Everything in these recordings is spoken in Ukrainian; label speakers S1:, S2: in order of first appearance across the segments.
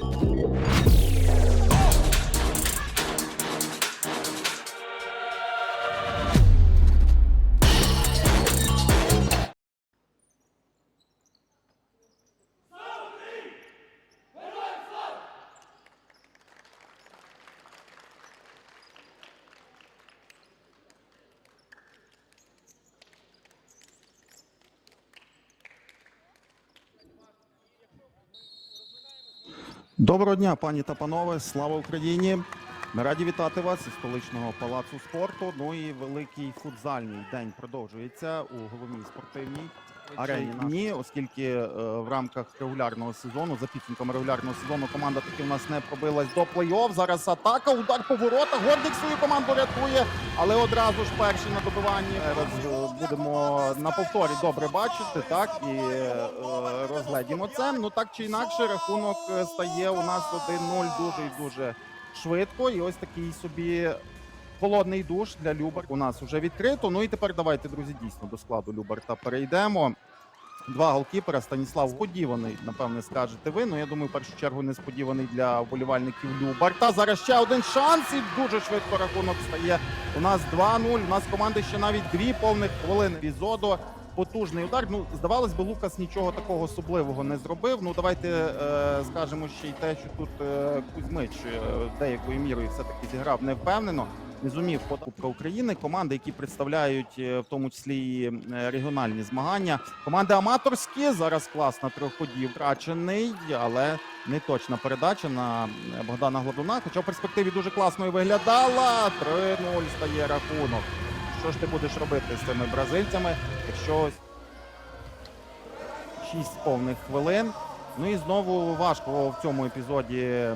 S1: あっ! Доброго дня, пані та панове. Слава Україні! Ми раді вітати вас із столичного палацу спорту. Ну і великий футзальний день продовжується у головній спортивній арені. Ні, оскільки е, в рамках регулярного сезону, за підсумками регулярного сезону, команда таки у нас не пробилась до плей-офф. Зараз атака, удар по воротах. Гордик свою команду рятує, але одразу ж перший на добиванні. Зараз е, будемо на повторі добре бачити, так і е, розгледімо це. Ну так чи інакше, рахунок стає у нас 1-0 дуже і дуже швидко. І ось такий собі холодний душ для Любар у нас вже відкрито. Ну і тепер давайте, друзі, дійсно до складу Любарта перейдемо. Два голкіпера Станіслав сподіваний, напевне, скажете ви. Ну я думаю, в першу чергу несподіваний для вболівальників Любарта. Зараз ще один шанс, і дуже швидко рахунок стає. У нас 2-0. У нас команди ще навіть дві повних хвилини. Візодо потужний удар. Ну здавалось би, Лукас нічого такого особливого не зробив. Ну давайте е, скажемо ще й те, що тут е, Кузьмич е, деякою мірою все таки зіграв невпевнено. Не зумів по Кубка України. Команди, які представляють е, в тому числі і е, регіональні змагання. Команди аматорські зараз клас на трьох ходів втрачений, але не точна передача на е, Богдана Гладуна. Хоча в перспективі дуже класною виглядала. 3-0 стає рахунок. Що ж ти будеш робити з цими бразильцями, якщо ось 6 повних хвилин. Ну і знову важко в цьому епізоді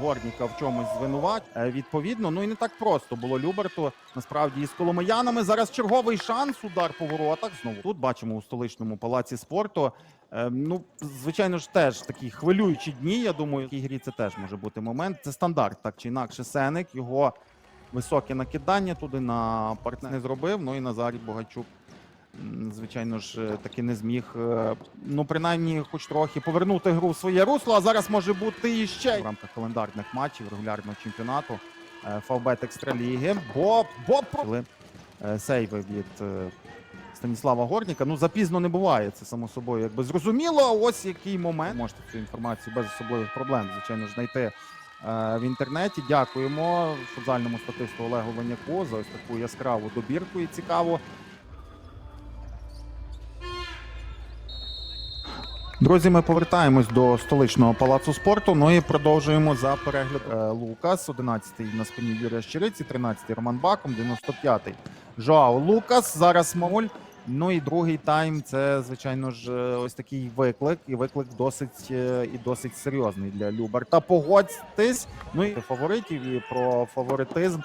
S1: Горніка в чомусь звинувать. Е, Відповідно, ну і не так просто було Люберту. Насправді із коломиянами зараз черговий шанс. Удар по воротах. Знову тут бачимо у столичному палаці спорту. Е, Ну, звичайно ж, теж такі хвилюючі дні. Я думаю, в цій грі це теж може бути момент. Це стандарт, так чи інакше. Сеник його високе накидання туди на партнер не зробив. Ну і Назарій Богачук звичайно ж, таки не зміг, е, ну принаймні, хоч трохи повернути гру в своє русло. А зараз може бути і ще в рамках календарних матчів регулярного чемпіонату Фавбет Екстраліги. Бо бо про е, сейви від е, Станіслава Горніка. Ну запізно не буває. Це само собою якби зрозуміло. А Ось який момент можете цю інформацію без особливих проблем, звичайно ж, знайти. В інтернеті дякуємо футзальному статисту Олегу Ваняку за ось таку яскраву добірку і цікаву. Друзі, ми повертаємось до столичного палацу спорту. Ну і продовжуємо за перегляд Е, Лукас, 11-й на спині Юрія Щириці, 13-й Роман Баком, 95-й Жоао Лукас. Зараз Мауль. Ну і другий тайм це, звичайно ж, е, ось такий виклик, і виклик досить е, і досить серйозний для Любарта. Погодьтесь. Ну і фаворитів і про фаворитизм.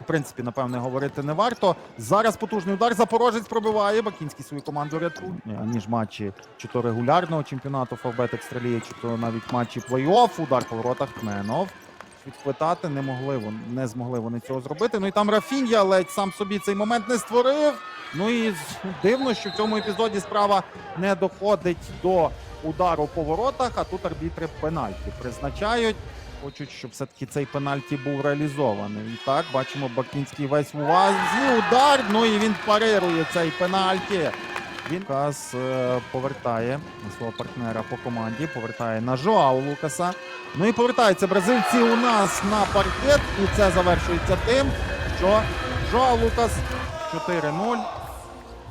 S1: В принципі, напевне, говорити не варто. Зараз потужний удар. Запорожець пробиває. Бакінський свою команду рятує. Ніж матчі чи то регулярного чемпіонату Фавбет Екстралії, чи то навіть матчі плей-офф. Удар по воротах Тменов. Відхвитати не могли вон- не змогли вони цього зробити. Ну і там Рафінья ледь сам собі цей момент не створив. Ну і дивно, що в цьому епізоді справа не доходить до удару по воротах, а тут арбітри пенальті призначають. Хочуть, щоб все-таки цей пенальті був реалізований. І так, бачимо, Бакінський весь в увазі. Удар. Ну і він парирує цей пенальті. Він Лукас е, повертає свого партнера по команді, повертає на Жоау Лукаса. Ну і повертаються бразильці у нас на паркет. І це завершується тим, що Жоау Лукас 4-0.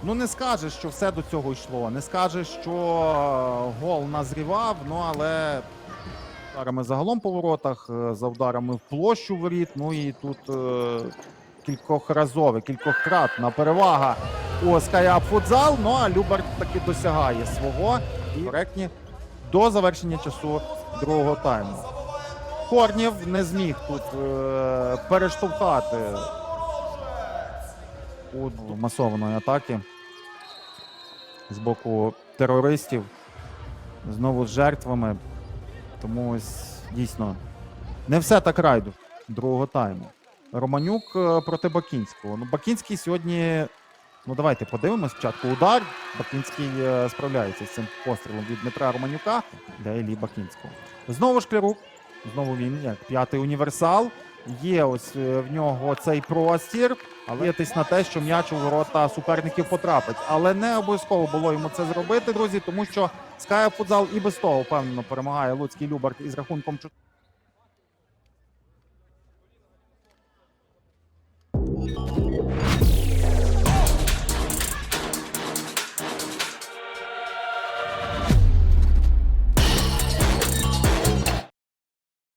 S1: Ну не скажеш, що все до цього йшло. Не скажеш, що е, гол назрівав, ну але ударами загалом по воротах, е, за ударами в площу воріт. Ну і тут е, кількохразове, кількохкратна перевага у Скайап Футзал. Ну а Любарт таки досягає свого і коректні до завершення часу другого тайму. Корнів не зміг тут е, перештовхати у масованої атаки з боку терористів. Знову з жертвами. Тому ось дійсно не все так райду другого тайму. Романюк е, проти Бакінського. Ну, Бакінський сьогодні Ну давайте подивимось. Спочатку удар. Бакінський е, справляється з цим пострілом від Дмитра Романюка для Іллі Бакінського. Знову шклярук. Знову він як п'ятий універсал. Є ось е, в нього цей простір, але діятись на те, що м'яч у ворота суперників потрапить. Але не обов'язково було йому це зробити, друзі, тому що Sky футзал і без того впевнено перемагає Луцький Любарт із рахунком.